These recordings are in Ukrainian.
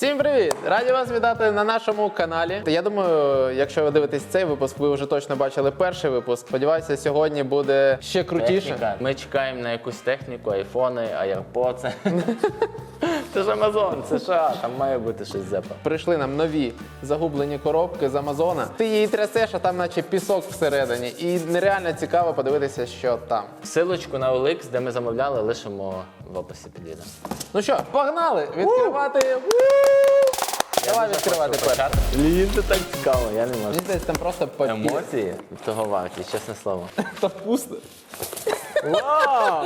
Всім привіт! Раді вас вітати на нашому каналі. Я думаю, якщо ви дивитесь цей випуск, ви вже точно бачили перший випуск. Сподіваюся, сьогодні буде ще крутіше. Техніка. Ми чекаємо на якусь техніку, айфони, AirPods. Це ж Амазон, це США, там має бути щось зепа. Прийшли нам нові загублені коробки з Амазона. Ти її трясеш, а там наче пісок всередині. І нереально цікаво подивитися, що там. Силочку на OLX, де ми замовляли, лишимо в описі під відео. Ну що, погнали! Відкривати! Давай відкривати перше. Це так цікаво, я не можу. Мені здається, там просто папір. Емоції того варті, чесне слово. Та пусто. Вау!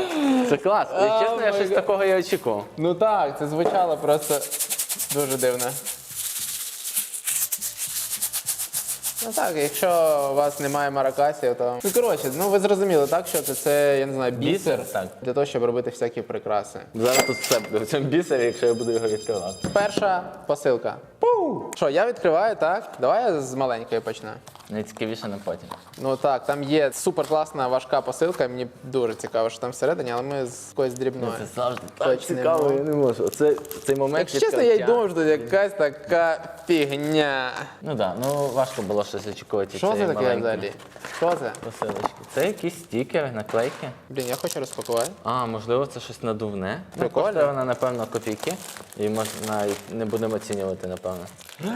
Це клас. Чесно, я щось такого і очікував. Ну так, це звучало просто дуже дивно. Ну так, якщо у вас немає маракасів, то. Ну коротше, ну ви зрозуміли, так? Що це, це я не знаю, бісер, Бісер, так. для того, щоб робити всякі прикраси. Зараз тут все буде в цьому бісері, якщо я буду його відкривати. Перша посилка. Пу! Що, я відкриваю, так? Давай я з маленької почну. Найцікавіше на потім. Ну так, там є супер класна важка посилка. Мені дуже цікаво, що там всередині, але ми з якоюсь дрібною. Це завжди так Почнемо. цікаво, я не можу. Оце цей момент. Якщо чесно, я й відкриття. думав, що тут якась така фігня. Ну так, ну важко було щось очікувати. Що це цієї таке маленької взагалі? Що це? Посилочки. Це якісь стікери, наклейки. Блін, я хочу розпакувати. А, можливо, це щось надувне. Ну, Прикольно. коштує вона, напевно, копійки. І можна навіть не будемо оцінювати, напевно.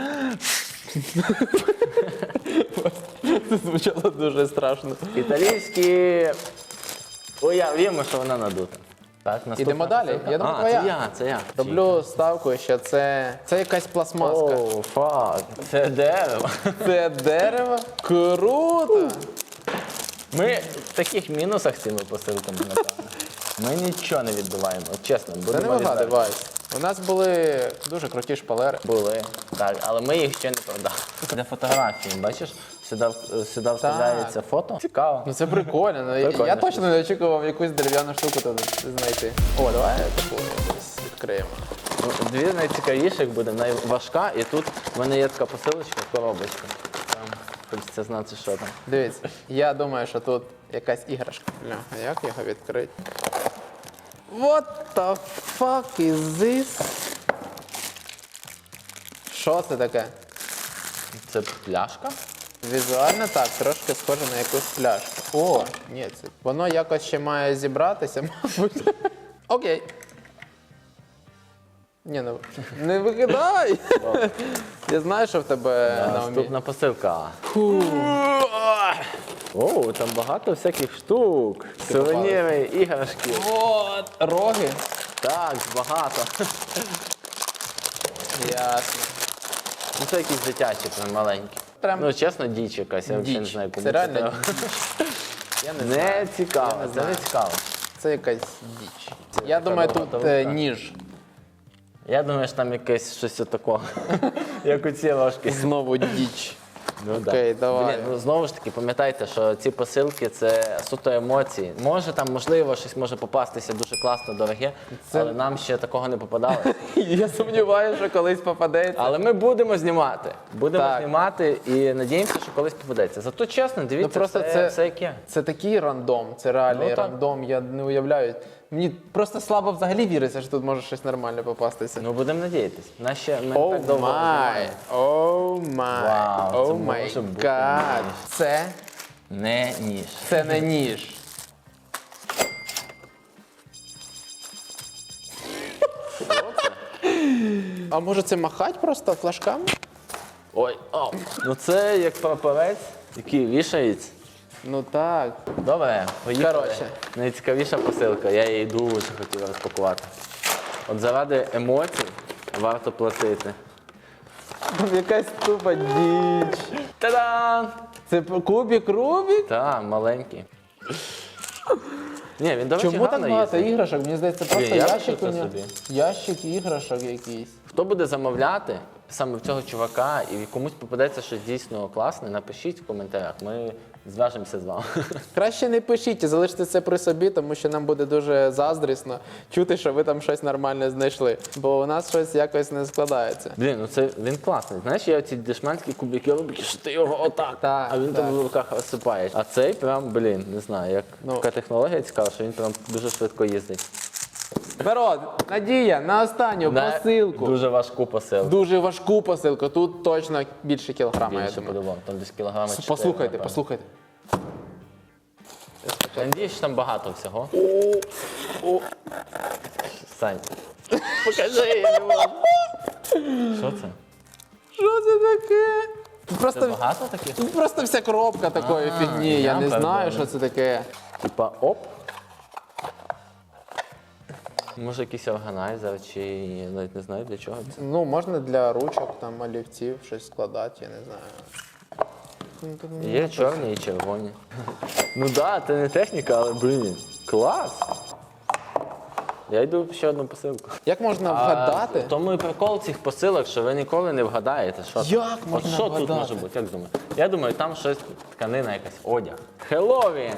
Це звучало дуже страшно. Італійські. Уявімо, що вона надута. Так, наступна Ідемо далі. Я думаю, а, твоя. це я, це я. Роблю ставку, що це. Це якась пластмаска. О, фак. Це дерево. Це дерево. Круто! Ми в таких мінусах цими посилками, напевно. Ми нічого не відбуваємо, от чесно, Це будемо не відверті. Вась. У нас були дуже круті шпалери. Були, так, але ми їх ще не продали. Для фотографії, бачиш, сюди, сюди вставляється фото. Цікаво. Ну це прикольно. Ну, я- Прикольно, я точно не очікував якусь дерев'яну штуку тут знайти. О, давай таку десь відкриємо. Ну, Дві найцікавіших буде найважка, і тут в мене є така посилочка, коробочка. Там хочеться знати, що там. Дивіться, я думаю, що тут якась іграшка. Бля, а як його відкрити? What the fuck is this? Що це таке? Це пляшка? Візуально так, трошки схоже на якусь пляшку. О, ні, це воно якось ще має зібратися, мабуть. Окей. Ні, ну не викидай. Я знаю, що в тебе на умі. Наступна посилка. О, там багато всяких штук. Сувеніри, іграшки. От, роги. Так, багато. Ясно. Ну це якісь дитячі, прям маленькі. Прям Ну, чесно, діч якась, я взагалі не діч. знаю, кому Це реально треба. Я не знаю. Не цікаво, Я не це не цікаво. Це якась діч. Я думаю, тут е, рука. ніж. Я думаю, що там якесь щось отако, як у ці ложки. Знову діч. Ну, да. Давай. Блін, ну, знову ж таки, пам'ятайте, що ці посилки це суто емоції. Може там, можливо, щось може попастися дуже класно, дороге, але нам ще такого не попадало. Я сумніваюся, що колись попадеться. Але ми будемо знімати. Будемо Так. знімати і надіємося, що колись попадеться. Зато чесно, дивіться, Ну, просто все, це- все як є. Це такий рандом, це реальний Ну, так. рандом, я не уявляю. Мені просто слабо взагалі віриться, що тут може щось нормальне попастися. Ну будемо надіятись. Нас ще ми О так довго май! О май! Вау, це О май може бути гад! ніж. Це, Не ніж. це не ніж. А може це махать просто флажками? Ой, о. Ну це як прапорець, який вішається. Ну так. Добре, поїхали. Коротше. Найцікавіша посилка, я її дуже хотів розпакувати. От заради емоцій варто платити. Там якась тупа діч. Та-дам! Це кубік Рубік? Та, маленький. Ні, він, до речі, Чому так гарно багато іграшок? Мені здається, просто я ящик бачу у це нього. собі. Ящик іграшок якийсь. Хто буде замовляти саме в цього чувака і комусь попадеться щось дійсно класне, напишіть в коментарях. Ми зв'яжемося з вами. Краще не пишіть, і залиште це при собі, тому що нам буде дуже заздрісно чути, що ви там щось нормальне знайшли. Бо у нас щось якось не складається. Блін, ну це він класний. Знаєш, є оці дешманські кубики, роблять, що ти його отак, Так, а він там в руках розсипає. А цей прям, блін, не знаю, як Ну. така технологія цікава, що він прям дуже швидко їздить. Народ, надія на останню На посилку. Дуже... Важку посилку. Дуже важку посилку. Тут точно більше кілограма, я Більше думаю. подобав, там десь кілограми 4. Послухайте, напевно. послухайте. Надіюсь, що там багато всього. Сань. Покажи, я не можу. Що це? Що це таке? Тут Це Просто, багато таких? тут просто вся коробка такої А, фігні. Я я не знаю, що це таке. Типа оп. Може якийсь органайзер, чи я навіть не знаю для чого це. Ну, можна для ручок, там, олівців щось складати, я не знаю. Є чорні і червоні. Ну так, це не техніка, але блін, клас. Я йду ще одну посилку. Як можна А, вгадати? Тому і прикол цих посилок, що ви ніколи не вгадаєте, що там. Як От можна що тут може бути? Як думаєте? Я думаю, там щось тканина, якась одяг. Хеллоуін!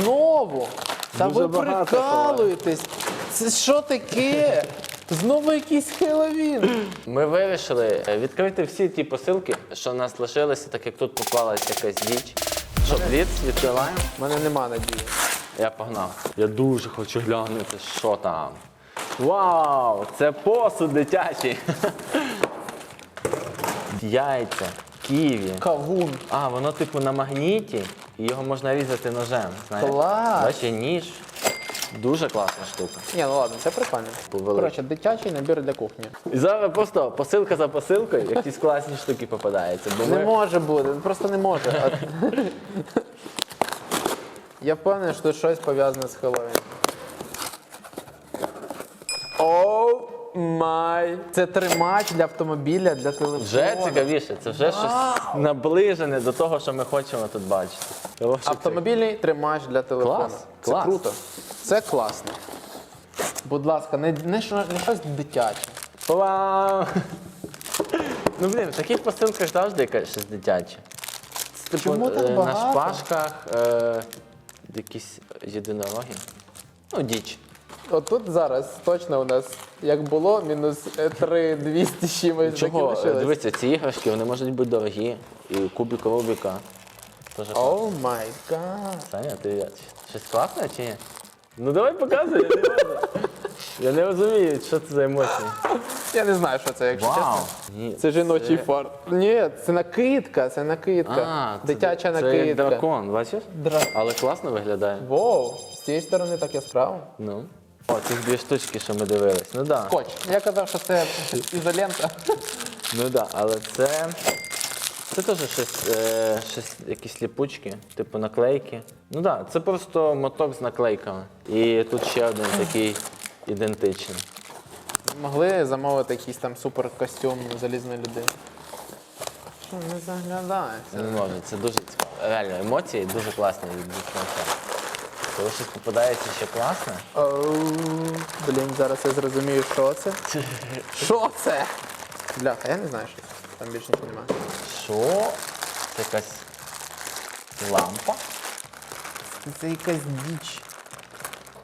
Знову? Та Дуже ви багато прикалуєтесь. Це що таке? Знову якийсь Хеллоуін. Ми вирішили е, відкрити всі ті посилки, що в нас лишилися, так як тут попалася якась діч. Що, бліц, відкриваємо? У мене нема надії. Я погнав. Я дуже хочу глянути, що там. Вау! Це посуд дитячий. Яйця, ківі. Кавун. А, воно типу на магніті, і його можна різати ножем. Знаєш? Клас! Бачиш, ніж. Дуже класна штука. Ні, ну ладно, це прикольно. Повели. Коротше, дитячий набір для кухні. І зараз просто посилка за посилкою, якісь класні штуки попадаються. Бо Не ми... може бути, просто не може. А- Я впевнений, що тут щось пов'язане з Хеллоуіном. Оу май! Це тримач для автомобіля, для телефону. Вже цікавіше, це вже щось наближене до того, що ми хочемо тут бачити. Автомобільний тримач для телефону. Клас, Це клас. круто. Це класно. Будь ласка, не, не, що- не щось дитяче. Вау! Ну блін, в таких посилках завжди якесь щось дитяче. Типу, Чому так е, на шпажках е, якісь єдинороги. Ну, діч. Отут зараз точно у нас, як було, мінус 3 200 з чимось Чого? лишилось. Дивіться, ці іграшки вони можуть бути дорогі. І кубик Рубіка. О май гад. Саня, ти щось класне чи ні? Ну давай показуй, я не можу. Я не розумію, що це за емоції. Я не знаю, що це, якщо Вау! чесно. Ні, Це жіночий фарт. Ні, це накидка, це накидка. А, це- Дитяча це як накидка. дракон, бачиш? Дра- Але класно виглядає. Воу, з цієї сторони так яскраво. Ну. О, цих дві штучки, що ми дивились. Ну. Да. Скотч. Я казав, що це ізолента. Ну так, да. але це. Це теж щось, е, щось, якісь ліпучки, типу наклейки. Ну так, да, це просто моток з наклейками. І тут ще один такий ідентичний. Могли замовити якийсь там супер костюм залізної людини. Що не заглядається? Не можу, це дуже цікаво. Реально, емоції дуже класні від кінця. Коли щось попадається ще класне. Оу, Блін, зараз я зрозумію, що це. Що це? Бляха, я не знаю, що це. Там більше нічого немає. Що? Це якась лампа? Це якась діч.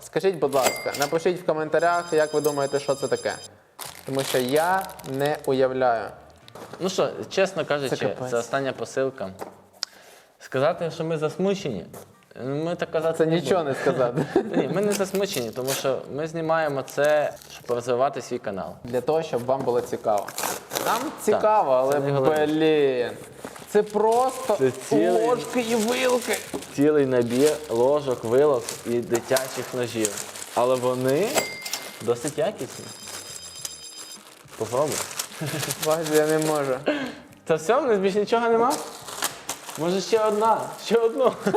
Скажіть, будь ласка, напишіть в коментарях, як ви думаєте, що це таке. Тому що я не уявляю. Ну що, чесно кажучи, Це це, остання посилка. Сказати, що ми засмучені, ми так казати Це не нічого будемо. не сказати. Ні, ми не засмучені, тому що ми знімаємо це, щоб розвивати свій канал. Для того, щоб вам було цікаво. Нам цікаво, але це найголовніше. блін. Це просто Це цілий- ложки і вилки. Цілий набір ложок, вилок і дитячих ножів. Але вони досить якісні. Попробуй. Бачу, я не можу. Та все, в нас більше нічого нема? Може ще одна, ще одну.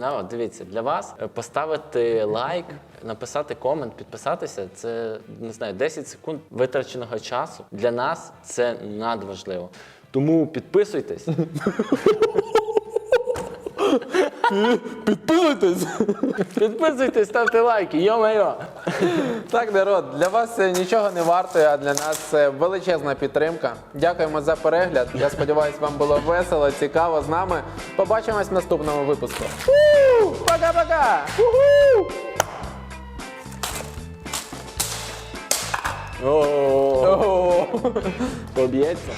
Ну, от, дивіться, для вас е, поставити лайк, написати комент, підписатися це не знаю, 10 секунд витраченого часу. Для нас це надважливо. Тому підписуйтесь. Підпилитесь! Підписуйтесь, ставте лайки, йо-майо. Так, народ, для вас це нічого не вартує, а для нас це величезна підтримка. Дякуємо за перегляд. Я сподіваюся, вам було весело, цікаво з нами. Побачимось в наступному випуску. Пока-пока! Поб'ється.